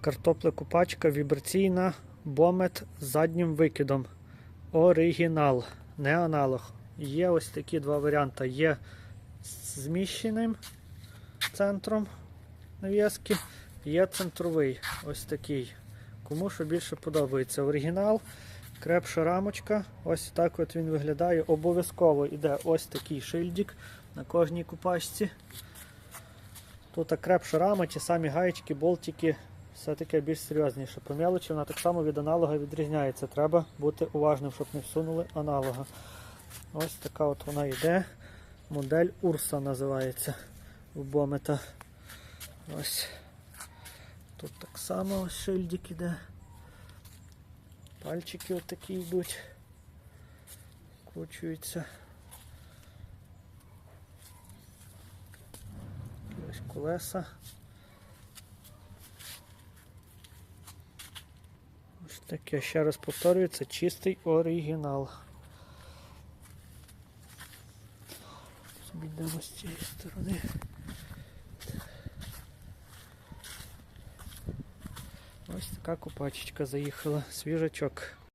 Картопля купачка вібраційна, бомет з заднім викидом. Оригінал, не аналог. Є ось такі два варіанти. Є з зміщеним центром нав'язки, є центровий. Ось такий. Кому що більше подобається. Оригінал, крепша рамочка. Ось так от він виглядає. Обов'язково йде ось такий шильдик на кожній купачці. Тут крепша рама, ті самі гаєчки, болтики, все таке більш серйозніше. По мелочі вона так само від аналога відрізняється. Треба бути уважним, щоб не всунули аналога. Ось така от вона йде. Модель Урса називається в Бомета. Ось. Тут так само шильдик іде. Пальчики отакі йдуть. Кручуються. Ось колеса. Ось я ще раз повторюю, це чистий оригінал. Йдемо з цієї сторони. Ось така купачечка заїхала, свіжачок.